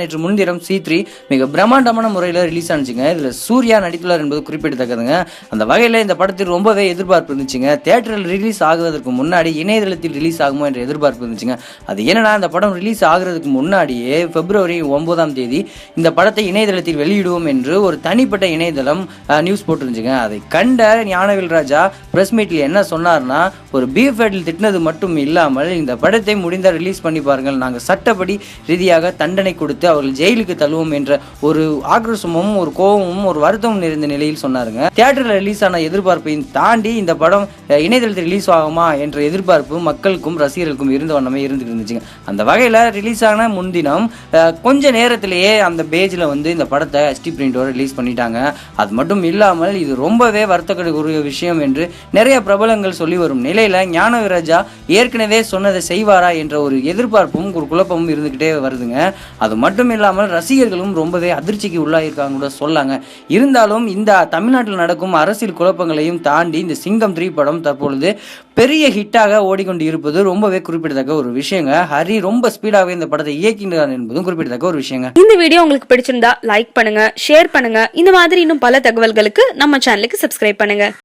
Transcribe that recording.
நேற்று முன்தினம் C three மிக பிரம்மாண்டமான முறையில் ரிலீஸ் ஆனிச்சுங்க. இதில் சூர்யா நடித்துள்ளார் என்பது குறிப்பிடத்தக்கதுங்க. அந்த வகையில் இந்த படத்தில் ரொம்பவே எதிர்பார்ப்பு இருந்துச்சுங்க. தேட்டரில் ரிலீஸ் ஆகுவதற்கு முன்னாடி இணையதளத்தில் ரிலீஸ் ஆகுமோ என்ற எதிர்பார்ப்பு இருந்துச்சுங்க. அது என்னன்னா இந்த படம் ரிலீஸ் ஆகிறதுக்கு முன்னாடியே பிப்ரவரி ஒன்பதாம் தேதி இந்த படத்தை இணையதளத்தில் வெளியிடுவோம் என்று ஒரு தனிப்பட்ட இணையதளம் நியூஸ் போட்டிருந்துச்சுங்க. அதை கண்ட ஞானவில் ராஜா பிரஸ் மீட்டில் என்ன சொன்னார்னா ஒரு பீஃப் ஃபேட்டில் திட்டினது மட்டும் இல்லாமல் இந்த படத்தை முடிந்தால் ரிலீஸ் பண்ணி பாருங்கள். நாங்கள் சட்டப்படி ரீதியாக தண்டனை கொடுத்து அவர்கள் ஜெயிலுக்கு தள்ளுவோம் என்ற ஒரு ஆக்ரோஷமும் ஒரு கோபமும் ஒரு வருத்தமும் நிறைந்த நிலையில் சொன்னாருங்க. தியேட்டரில் ரிலீஸ் ஆன எதிர்பார்ப்பையும் தாண்டி இந்த படம் இணையதளத்தில் ரிலீஸ் ஆகுமா என்ற எதிர்பார்ப்பு மக்களுக்கும் ரசிகர்களுக்கும் இருந்த வண்ணமே இருந்துட்டு இருந்துச்சுங்க. அந்த வகையில் ரிலீஸ் ஆன முன்தினம் கொஞ்ச நேரத்திலேயே அந்த பேஜில் வந்து இந்த படத்தை எஸ்டி பிரிண்டோட ரிலீஸ் பண்ணிட்டாங்க. அது மட்டும் இல்லாமல் இது ரொம்பவே வருத்தக்கூடிய விஷயம் என்று நிறைய பிரபலங்கள் சொல்லி வரும் நிலையில் ஞானவிராஜா ஏற்கனவே சொன்னதை செய்வாரா என்ற ஒரு எதிர்பார்ப்பும் ஒரு குழப்பமும் இருந்துக்கிட்டே வருதுங்க. அது மட்டும் மட்டும் இல்லாமல் ரசிகர்களும் ரொம்பவே அதிர்ச்சிக்கு உள்ளாயிருக்காங்க கூட சொல்லாங்க. இருந்தாலும் இந்த தமிழ்நாட்டில் நடக்கும் அரசியல் குழப்பங்களையும் தாண்டி இந்த சிங்கம் த்ரீ படம் தற்பொழுது பெரிய ஹிட்டாக ஓடிக்கொண்டு இருப்பது ரொம்பவே குறிப்பிடத்தக்க ஒரு விஷயங்க. ஹரி ரொம்ப ஸ்பீடாகவே இந்த படத்தை இயக்கினார் என்பதும் குறிப்பிடத்தக்க ஒரு விஷயங்க. இந்த வீடியோ உங்களுக்கு பிடிச்சிருந்தா லைக் பண்ணுங்க ஷேர் பண்ணுங்க. இந்த மாதிரி இன்னும் பல தகவல்களுக்கு நம்ம சேனலுக்கு சப்ஸ்கிரைப் பண்ணுங்க.